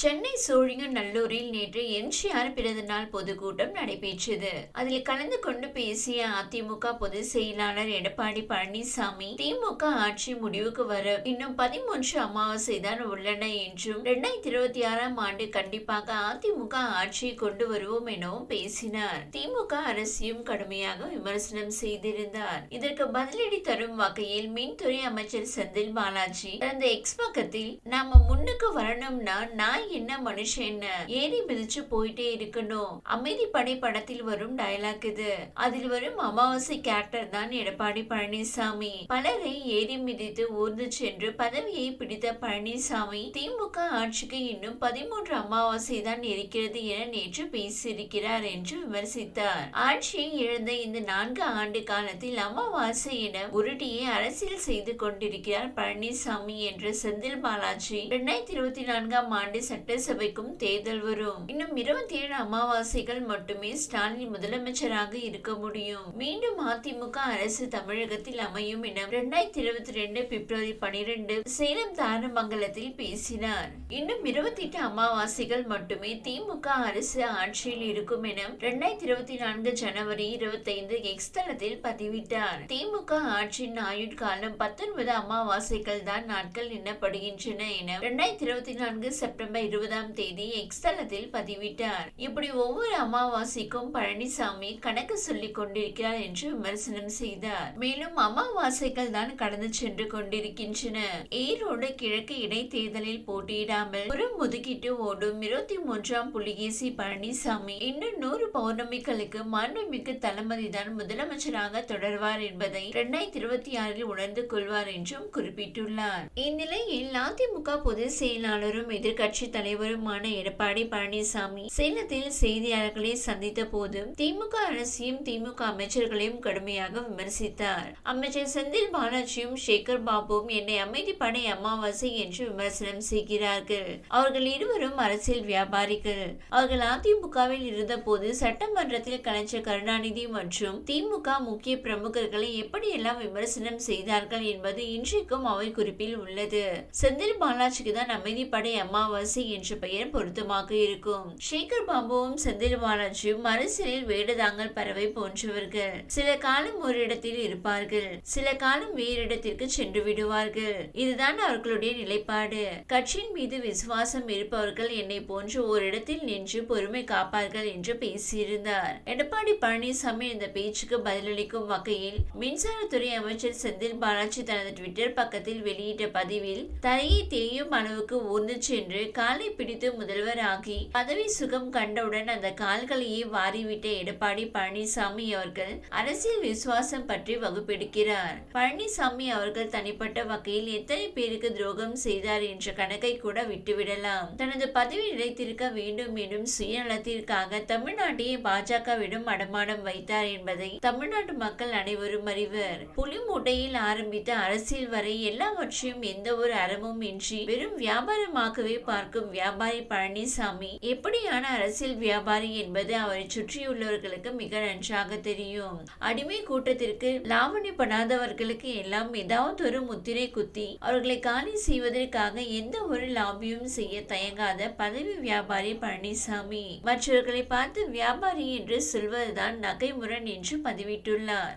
சென்னை சோழிங்கநல்லூரில் நேற்று எம்ஜிஆர் பிறந்தநாள் பொதுக்கூட்டம் நடைபெற்றது. அதில் கலந்து கொண்டு பேசிய அதிமுக பொதுச் செயலாளர் எடப்பாடி பழனிசாமி திமுக ஆட்சி முடிவுக்கு வர இன்னும் பதிமூன்று அமாவாசை தான் உள்ளன என்றும் இரண்டாயிரத்தி இருபத்தி ஆறாம் ஆண்டு கண்டிப்பாக அதிமுக ஆட்சியை கொண்டு வருவோம் எனவும் பேசினார். திமுக அரசையும் கடுமையாக விமர்சனம் செய்திருந்தார். இதற்கு பதிலடி தரும் வகையில் மின்துறை அமைச்சர் செந்தில் பாலாஜி கடந்த எக்ஸ் பக்கத்தில் நாம முன்னுக்கு வரணும்னா நான் என்ன மனுஷன்? என்ன ஏறி மிதிச்சு போயிட்டே இருக்கணும். அமைதி படை படத்தில் வரும் டயலாக் இது. அதில் வரும் அமாவாசை கேரக்டர் தான் எடப்பாடி பழனிசாமி. பலரை ஏறி மிதித்து ஊர்ந்து சென்று பதவியை பிடித்த பழனிசாமி திமுக ஆட்சிக்கு இன்னும் பதிமூன்று அமாவாசை தான் இருக்கிறது என நேற்று பேசியிருக்கிறார் என்று விமர்சித்தார். ஆட்சியை இழந்த இந்த நான்கு ஆண்டு காலத்தில் அமாவாசை என உருட்டியை அரசியல் செய்து கொண்டிருக்கிறார் பழனிசாமி என்று செந்தில் பாலாஜி. இரண்டாயிரத்தி இருபத்தி நான்காம் ஆண்டு சட்டசபைக்கும் தேர்தல் வரும். இன்னும் இருபத்தி ஏழு அமாவாசைகள் மட்டுமே ஸ்டாலின் முதலமைச்சராக இருக்க முடியும். மீண்டும் அதிமுக அரசு தமிழகத்தில் அமையும் என இரண்டாயிரத்தி இருபத்தி ரெண்டு பிப்ரவரி பனிரெண்டு சேலம் தாரமங்கலத்தில் பேசினார். இன்னும் இருபத்தி எட்டு அமாவாசைகள் மட்டுமே திமுக அரசு ஆட்சியில் இருக்கும் என இரண்டாயிரத்தி இருபத்தி நான்கு ஜனவரி இருபத்தைந்து எக்ஸ் தளத்தில் பதிவிட்டார். திமுக ஆட்சியின் ஆயுட்காலம் பத்தொன்பது அமாவாசைகள் தான் நாட்கள் எண்ணப்படுகின்றன என இரண்டாயிரத்தி இருபத்தி நான்கு செப்டம்பர் இருபதாம் தேதி எக்ஸ்தலத்தில் பதிவிட்டார். இப்படி ஒவ்வொரு அமாவாசைக்கும் பழனிசாமி கணக்கு சொல்லிக் கொண்டிருக்கிறார் என்று விமர்சனம் செய்தார். மேலும் அமாவாசைகள் தான் கடந்து சென்று கொண்டிருக்கின்றன. ஈரோடு கிழக்கு இடைத்தேர்தலில் போட்டியிடாமல் ஒரு முதுகிட்டு ஓடும் இருபத்தி மூன்றாம் புலிகேசி பழனிசாமி இன்னும் நூறு பௌர்ணமிகளுக்கு மாண்புமிகு தளபதிதான் முதலமைச்சராக தொடர்வார் என்பதை இரண்டாயிரத்தி இருபத்தி ஆறில் உணர்ந்து கொள்வார் என்றும் குறிப்பிட்டுள்ளார். இந்நிலையில் அதிமுக பொதுச் செயலாளரும் எதிர்க்கட்சி தலைவருமான எடப்பாடி பழனிசாமி சேலத்தில் செய்தியாளர்களை சந்தித்த போது திமுக அரசையும் திமுக அமைச்சர்களையும் கடுமையாக விமர்சித்தார். அமைச்சர் செந்தில் பாலாஜியும் சேகர் பாபுவும் என்னை அமைதிப்படை அமாவாசை என்று விமர்சனம் செய்கிறார்கள். அவர்கள் இருவரும் அரசியல் வியாபாரிகள். அவர்கள் அதிமுகவில் இருந்தபோது சட்டமன்றத்தில் கலைஞர் கருணாநிதி மற்றும் திமுக முக்கிய பிரமுகர்களை எப்படியெல்லாம் விமர்சனம் செய்தார்கள் என்பது இன்றைக்கும் அவை குறிப்பில் உள்ளது. செந்தில் பாலாஜிக்கு தான் அமைதிப்படை அமாவாசை என்ற பெயர் பொருத்தமாக இருக்கும். சேகர் பாபுவும் செந்தில் பாலாஜியும் அரசியலில் வேடதாங்கல் பறவை போன்றவர்கள். சில காலம் ஒரு இடத்தில் இருப்பார்கள். சில காலம் வேறு இடத்திற்கு சென்று விடுவார்கள். இதுதான் அவர்களுடைய நிலைப்பாடு. கட்சியின் மீது விசுவாசம் இருப்பவர்கள் என்னை போன்று ஒரு இடத்தில் நின்று பொறுமை காப்பார்கள் என்று பேசியிருந்தார். எடப்பாடி பழனிசாமி இந்த பேச்சுக்கு பதிலளிக்கும் வகையில் மின்சாரத்துறை அமைச்சர் செந்தில் பாலாஜி தனது ட்விட்டர் பக்கத்தில் வெளியிட்ட பதிவில் தலையை தேயும் அளவுக்கு ஊர்ந்து சென்று காலை பிடித்து முதல்வர் ஆகி பதவி சுகம் கண்டவுடன் அந்த கால்களையே வாரிவிட்ட எடப்பாடி பழனிசாமி அவர்கள் அரசியல் விசுவாசம் பற்றி வகுப்பெடுக்கிறார். பழனிசாமி அவர்கள் தனிப்பட்ட வகையில் எத்தனை பேருக்கு துரோகம் செய்தார் என்ற கணக்கை கூட விட்டுவிடலாம். தனது பதவி நிலைத்திருக்க வேண்டும் எனும் சுயநலத்திற்காக தமிழ்நாட்டையே பாஜகவிடம் அடமானம் வைத்தார் என்பதை தமிழ்நாட்டு மக்கள் அனைவரும் அறிவர். புலி மூட்டையில் ஆரம்பித்த அரசியல் வரை எல்லாவற்றையும் எந்த ஒரு அறமும் இன்றி வெறும் வியாபாரமாகவே இருக்கும் வியாபாரி பழனிசாமி. எப்படியான அரசியல் வியாபாரி என்பது அவரை சுற்றியுள்ளவர்களுக்கு மிக நன்றாக தெரியும். அடிமை கூட்டத்திற்கு லாவணிப்படாதவர்களுக்கு எல்லாம் ஏதாவது ஒரு முத்திரை குத்தி அவர்களை காலி செய்வதற்காக எந்த ஒரு லாபியும் செய்ய தயங்காத பதவி வியாபாரி பழனிசாமி. மற்றவர்களை பார்த்து வியாபாரி என்று சொல்வதுதான் நகைமுரண் என்று பதிவிட்டுள்ளார்.